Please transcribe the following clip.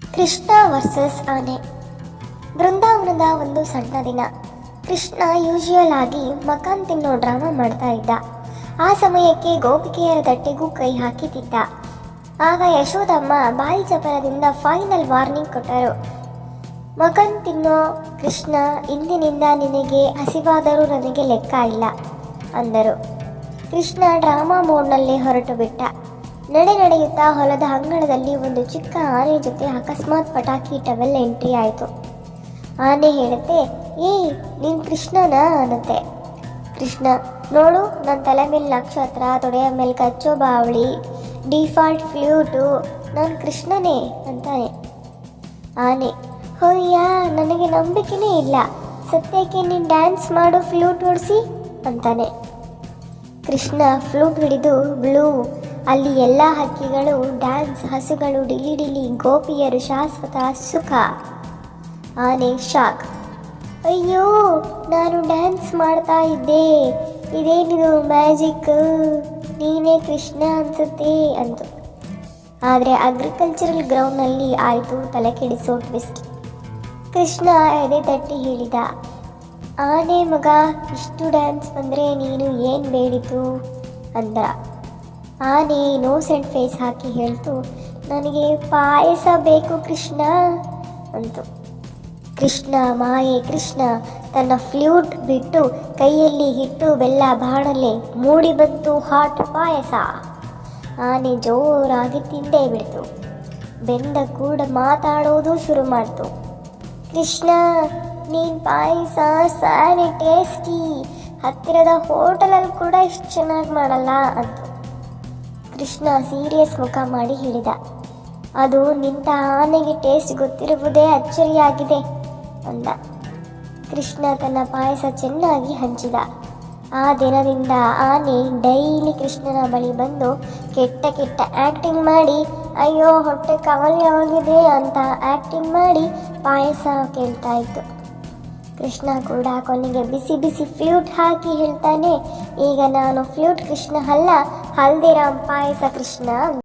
Krishna versus ಆನೆ. ಬೃಂದಾವನದ ಒಂದು ಸಣ್ಣ ದಿನ. ಕೃಷ್ಣ ಯೂಶುವಲ್ ಆಗಿ ಮಕಾನ್ ತಿನ್ನೋ ಡ್ರಾಮಾ ಮಾಡ್ತಾ ಇದ್ದ. ಆ ಸಮಯಕ್ಕೆ ಗೋಪಿಕೆಯರ ತಟ್ಟೆಗೂ ಕೈ ಹಾಕಿದ್ದ. ಆಗ ಯಶೋದಮ್ಮ ಬಾಯಿ ಚಪಲದಿಂದ ಫೈನಲ್ ವಾರ್ನಿಂಗ್ ಕೊಟ್ಟರು. ಮಕನ್ ತಿನ್ನೋ ಕೃಷ್ಣ ಇಂದಿನಿಂದ ನಿನಗೆ ಹಸಿವಾದರೂ ನನಗೆ ಲೆಕ್ಕ ಇಲ್ಲ, ಅಂದರು. ಕೃಷ್ಣ ಡ್ರಾಮಾ ಮೋಡ್ನಲ್ಲಿ ಹೊರಟು ಬಿಟ್ಟ. ನಡೆ ನಡೆಯುತ್ತಾ ಹೊಲದ ಅಂಗಳದಲ್ಲಿ ಒಂದು ಚಿಕ್ಕ ಆನೆ ಜೊತೆ ಅಕಸ್ಮಾತ್ ಪಟಾಕಿ ಟವೆಲ್ ಎಂಟ್ರಿ ಆಯಿತು. ಆನೆ ಹೇಳುತ್ತೆ, ಏಯ್, ನೀನು ಕೃಷ್ಣನ? ಅನ್ನತ್ತೆ. ಕೃಷ್ಣ, ನೋಡು ನನ್ನ ತಲೆ ಮೇಲೆ ನಕ್ಷತ್ರ, ತೊಡೆಯ ಮೇಲೆ ಕಚ್ಚೋ ಬಾವಳಿ, ಡಿಫಾಲ್ಟ್ ಫ್ಲೂಟು, ನಾನು ಕೃಷ್ಣನೇ, ಅಂತಾನೆ. ಆನೆ, ಹೋಯ್ಯ, ನನಗೆ ನಂಬಿಕೆನೇ ಇಲ್ಲ. ಸತ್ಯಕ್ಕೆ ನೀನು ಡ್ಯಾನ್ಸ್ ಮಾಡು, ಫ್ಲೂಟ್ ಹೊಡಿಸಿ, ಅಂತಾನೆ. ಕೃಷ್ಣ, ಫ್ಲೂಟ್ ಹಿಡಿದು, ಬ್ಲೂ ಅಲ್ಲಿ ಎಲ್ಲ ಹಕ್ಕಿಗಳು, ಡ್ಯಾನ್ಸ್ ಹಸುಗಳು ಡಿಲಿ ಡಿಲಿ ಗೋಪಿಯರು, ಶಾಶ್ವತ ಸುಖ. ಆನೆ, ಶಾಕ್. ಅಯ್ಯೋ, ನಾನು ಡ್ಯಾನ್ಸ್ ಮಾಡ್ತಾ ಇದ್ದೆ. ಇದೇನಿದು ಮ್ಯಾಜಿಕ್? ನೀನೇ ಕೃಷ್ಣ ಅನ್ಸುತ್ತೆ ಅಂತ ಆದರೆ ಅಗ್ರಿಕಲ್ಚರಲ್ ಗ್ರೌಂಡ್ನಲ್ಲಿ ಆಯಿತು ತಲೆ ಕೆಡಿಸೋ ಟ್ವಿಸ್ಟ್ ಕೃಷ್ಣ ಎದೆ ತಟ್ಟಿ ಹೇಳಿದ, ಆನೆ ಮಗ, ಇಷ್ಟು ಡ್ಯಾನ್ಸ್ ಬಂದರೆ ನೀನು ಏನು ಬೇಡಿತು ಅಂದ. ಆನೆ ಇನ್ನೋಸೆಂಟ್ ಫೇಸ್ ಹಾಕಿ ಹೇಳ್ತು, ನನಗೆ ಪಾಯಸ ಬೇಕು ಕೃಷ್ಣ ಅಂತು. ಕೃಷ್ಣ, ಮಾಯೆ ಕೃಷ್ಣ, ತನ್ನ ಫ್ಲೂಟ್ ಬಿಟ್ಟು ಕೈಯಲ್ಲಿ ಹಿಟ್ಟು ಬೆಲ್ಲ ಬಾಣಲೆ ಮೂಡಿ ಬಂತು ಹಾಟ್ ಪಾಯಸ. ಆನೆ ಜೋರಾಗಿ ತಿಂದೇ ಬಿಡ್ತು. ಬೆಂದ ಕೂಡ ಮಾತಾಡೋದು ಶುರು ಮಾಡ್ತು. ಕೃಷ್ಣ, ನೀನು ಪಾಯಸ ಸಾರಿ ಟೇಸ್ಟಿ ಹತ್ತಿರದ ಹೋಟೆಲಲ್ಲಿ ಕೂಡ ಇಷ್ಟು ಚೆನ್ನಾಗಿ ಮಾಡಲ್ಲ ಅಂತು. ಕೃಷ್ಣ ಸೀರಿಯಸ್ ಮುಖ ಮಾಡಿ ಹೇಳಿದ. ಅದು ನಿಂತ ಆನೆಗೆ ಟೇಸ್ಟ್ ಗೊತ್ತಿರುವುದೇ ಅಚ್ಚರಿಯಾಗಿದೆ ಅಂದ. ಕೃಷ್ಣ ತನ್ನ ಪಾಯಸ ಚೆನ್ನಾಗಿ ಹಂಚಿದ. ಆ ದಿನದಿಂದ ಆನೆ ಡೈಲಿ ಕೃಷ್ಣನ ಬಳಿ ಬಂದು ಕೆಟ್ಟ ಕೆಟ್ಟ ಆ್ಯಕ್ಟಿಂಗ್ ಮಾಡಿ, ಅಯ್ಯೋ, ಹೊಟ್ಟೆ ಆಗಿದೆ ಅಂತ ಆ್ಯಕ್ಟಿಂಗ್ ಮಾಡಿ ಪಾಯಸ ಕೇಳ್ತಾ ಇತ್ತು. ಕೃಷ್ಣ ಕೂಡ ಕೊನೆಗೆ ಬಿಸಿ ಬಿಸಿ ಫ್ಲೂಟ್ ಹಾಕಿ ಹೇಳ್ತಾನೆ, ಈಗ ನಾನು ಫ್ಲೂಟ್ ಕೃಷ್ಣ ಅಲ್ಲ ಹಲ್ದಿರಾಮ್ ಪಾಯಸ ಕೃಷ್ಣ ಅಂತ